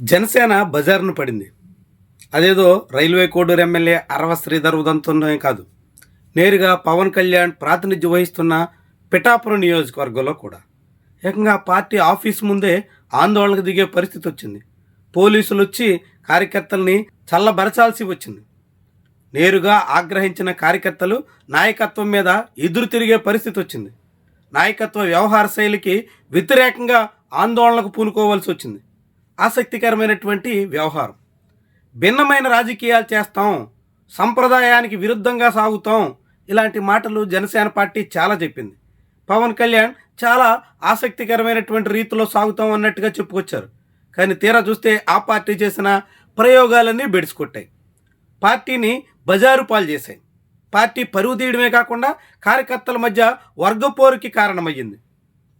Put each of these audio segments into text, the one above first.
జనసేన బజార్ను పడింది. అదేదో రైల్వే కోడూరు ఎమ్మెల్యే అరవ శ్రీధర్ ఉదంతమే కాదు. నేరుగా పవన్ కళ్యాణ్ ప్రాతినిధ్యం వహిస్తున్న పిఠాపురం నియోజకవర్గంలో కూడా. ఏకంగా పార్టీ ఆఫీస్ ముందే ఆందోళనకు దిగే పరిస్థితి వచ్చింది. పోలీసులు వచ్చి కార్యకర్తల్ని చల్లబరచాల్సి వచ్చింది. నేరుగా ఆగ్రహించిన కార్యకర్తలు నాయకత్వం మీద ఎదురు తిరిగే పరిస్థితి వచ్చింది. నాయకత్వ వ్యవహార శైలికి వ్యతిరేకంగా ఆందోళనకు పూనుకోవాల్సి వచ్చింది. ఆసక్తికరమైనటువంటి వ్యవహారం. భిన్నమైన రాజకీయాలు చేస్తాం సంప్రదాయానికి విరుద్ధంగా సాగుతాం ఇలాంటి మాటలు జనసేన పార్టీ చాలా చెప్పింది. పవన్ కళ్యాణ్ చాలా ఆసక్తికరమైనటువంటి రీతిలో సాగుతాం అన్నట్టుగా చెప్పుకొచ్చారు. కానీ తీరా చూస్తే ఆ పార్టీ చేసిన ప్రయోగాలన్నీ బెడిసికొట్టాయి. పార్టీని బజారు పాలు చేశాయి. పార్టీ పరువు తీయడమే కాకుండా కార్యకర్తల మధ్య వర్గపోరుకి కారణమయ్యింది.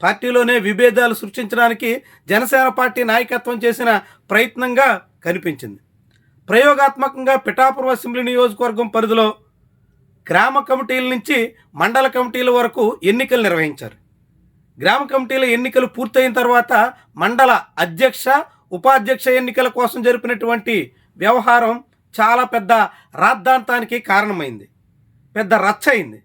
పార్టీలోనే విభేదాలు సృష్టించడానికి జనసేన పార్టీ నాయకత్వం చేసిన ప్రయత్నంగా కనిపించింది. ప్రయోగాత్మకంగా పిఠాపురం అసెంబ్లీ నియోజకవర్గం పరిధిలో గ్రామ కమిటీల నుంచి మండల కమిటీల వరకు ఎన్నికలు నిర్వహించారు. గ్రామ కమిటీల ఎన్నికలు పూర్తయిన తర్వాత మండల అధ్యక్ష ఉపాధ్యక్ష ఎన్నికల కోసం జరిపినటువంటి వ్యవహారం చాలా పెద్ద రాద్ధాంతానికి కారణమైంది. పెద్ద రచ్చ అయింది.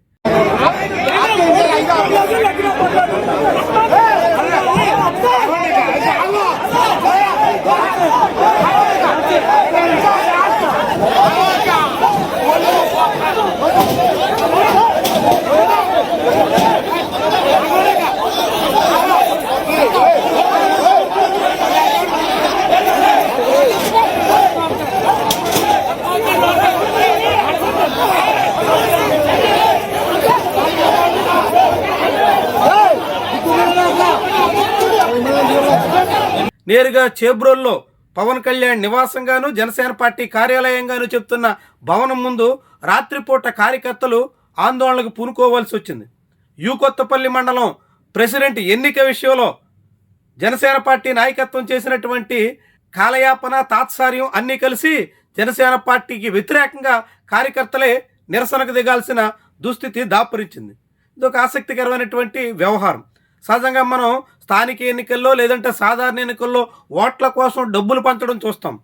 నేరుగా చేబ్రోల్లో పవన్ కళ్యాణ్ నివాసంగాను జనసేన పార్టీ కార్యాలయంగాను చెప్తున్న భవనం ముందు రాత్రిపూట కార్యకర్తలు ఆందోళనకు పూనుకోవాల్సి వచ్చింది. యూ కొత్తపల్లి మండలం ప్రెసిడెంట్ ఎన్నిక విషయంలో జనసేన పార్టీ నాయకత్వం చేసినటువంటి కాలయాపన తాత్సార్యం అన్నీ కలిసి జనసేన పార్టీకి వ్యతిరేకంగా కార్యకర్తలే నిరసనకు దిగాల్సిన దుస్థితి దాపురించింది. ఇది ఒక ఆసక్తికరమైనటువంటి వ్యవహారం. సహజంగా మనం స్థానిక ఎన్నికల్లో లేదంటే సాధారణ ఎన్నికల్లో ఓట్ల కోసం డబ్బులు పంచడం చూస్తాం.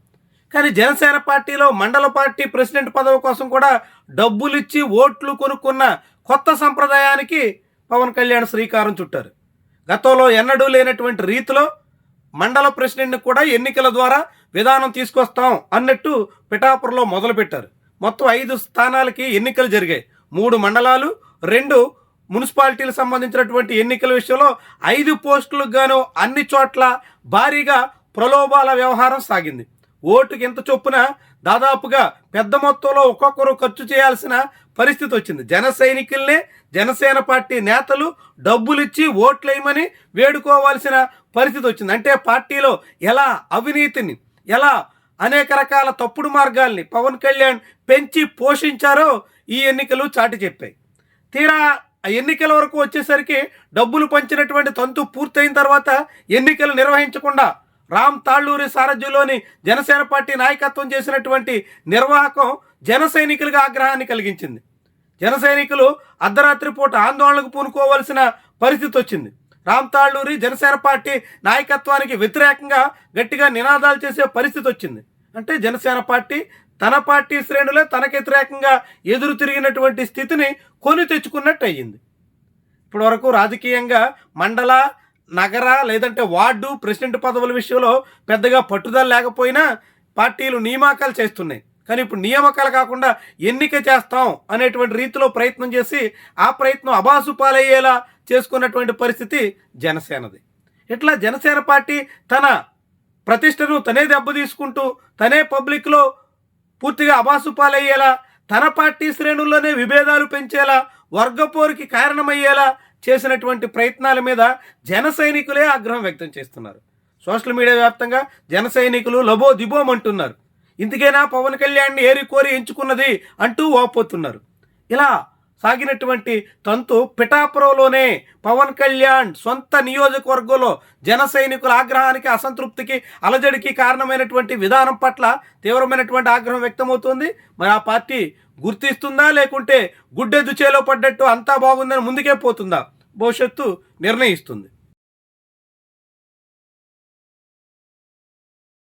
కానీ జనసేన పార్టీలో మండల పార్టీ ప్రెసిడెంట్ పదవి కోసం కూడా డబ్బులు ఇచ్చి ఓట్లు కొనుక్కున్న కొత్త సంప్రదాయానికి పవన్ కళ్యాణ్ శ్రీకారం చుట్టారు. గతంలో ఎన్నడూ లేనటువంటి రీతిలో మండల ప్రెసిడెంట్ని కూడా ఎన్నికల ద్వారా విధానం తీసుకొస్తాం అన్నట్టు పిఠాపురంలో మొదలుపెట్టారు. మొత్తం ఐదు స్థానాలకి ఎన్నికలు జరిగాయి. మూడు మండలాలు రెండు మున్సిపాలిటీలకు సంబంధించినటువంటి ఎన్నికల విషయంలో ఐదు పోస్టులకు గాను అన్ని చోట్ల భారీగా ప్రలోభాల వ్యవహారం సాగింది. ఓటుకి ఎంత చొప్పున దాదాపుగా పెద్ద మొత్తంలో ఒక్కొక్కరు ఖర్చు చేయాల్సిన పరిస్థితి వచ్చింది. జన సైనికుల్నే జనసేన పార్టీ నేతలు డబ్బులిచ్చి ఓట్లేయమని వేడుకోవాల్సిన పరిస్థితి వచ్చింది. అంటే పార్టీలో ఎలా అవినీతిని ఎలా అనేక రకాల తప్పుడు మార్గాల్ని పవన్ కళ్యాణ్ పెంచి పోషించారో ఈ ఎన్నికలు చాటి చెప్పాయి. తీరా ఆ ఎన్నికల వరకు వచ్చేసరికి డబ్బులు పంచినటువంటి తంతు పూర్తయిన తర్వాత ఎన్నికలు నిర్వహించకుండా రామ్ తాళ్ళూరి సారథ్యంలోని జనసేన పార్టీ నాయకత్వం చేసినటువంటి నిర్వాహకం జన సైనికులుగా ఆగ్రహాన్ని కలిగించింది. జన సైనికులు అర్ధరాత్రి పూట ఆందోళనకు పూనుకోవాల్సిన పరిస్థితి వచ్చింది. రామ్ తాళ్ళూరి జనసేన పార్టీ నాయకత్వానికి వ్యతిరేకంగా గట్టిగా నినాదాలు చేసే పరిస్థితి వచ్చింది. అంటే జనసేన పార్టీ తన పార్టీ శ్రేణులే తనకు వ్యతిరేకంగా ఎదురు తిరిగినటువంటి స్థితిని కొని తెచ్చుకున్నట్టు అయ్యింది. ఇప్పటి వరకు రాజకీయంగా మండల నగర లేదంటే వార్డు ప్రెసిడెంట్ పదవుల విషయంలో పెద్దగా పట్టుదల లేకపోయినా పార్టీలు నియామకాలు చేస్తున్నాయి. కానీ ఇప్పుడు నియామకాలు కాకుండా ఎన్నిక చేస్తాం అనేటువంటి రీతిలో ప్రయత్నం చేసి ఆ ప్రయత్నం అబాసు పాలయ్యేలా చేసుకున్నటువంటి పరిస్థితి జనసేనది. ఇట్లా జనసేన పార్టీ తన ప్రతిష్టను తనే దెబ్బతీసుకుంటూ తనే పబ్లిక్లో పూర్తిగా అబాసు పాలయ్యేలా తన పార్టీ శ్రేణుల్లోనే విభేదాలు పెంచేలా వర్గపోరుకి కారణమయ్యేలా చేసినటువంటి ప్రయత్నాల మీద జన సైనికులే ఆగ్రహం వ్యక్తం చేస్తున్నారు. సోషల్ మీడియా వ్యాప్తంగా జన సైనికులు లబో దిబోం అంటున్నారు. ఇందుకేనా పవన్ కళ్యాణ్ని ఏరి కోరి ఎంచుకున్నది అంటూ వాపోతున్నారు. ఇలా సాగినటువంటి తంతు పిఠాపురంలోనే పవన్ కళ్యాణ్ సొంత నియోజకవర్గంలో జన సైనికుల ఆగ్రహానికి అసంతృప్తికి అలజడికి కారణమైనటువంటి విధానం పట్ల తీవ్రమైనటువంటి ఆగ్రహం వ్యక్తమవుతుంది. మరి ఆ పార్టీ గుర్తిస్తుందా లేకుంటే గుడ్డె దుచేలో పడ్డట్టు అంతా బాగుందని ముందుకే పోతుందా? భవిష్యత్తు నిర్ణయిస్తుంది.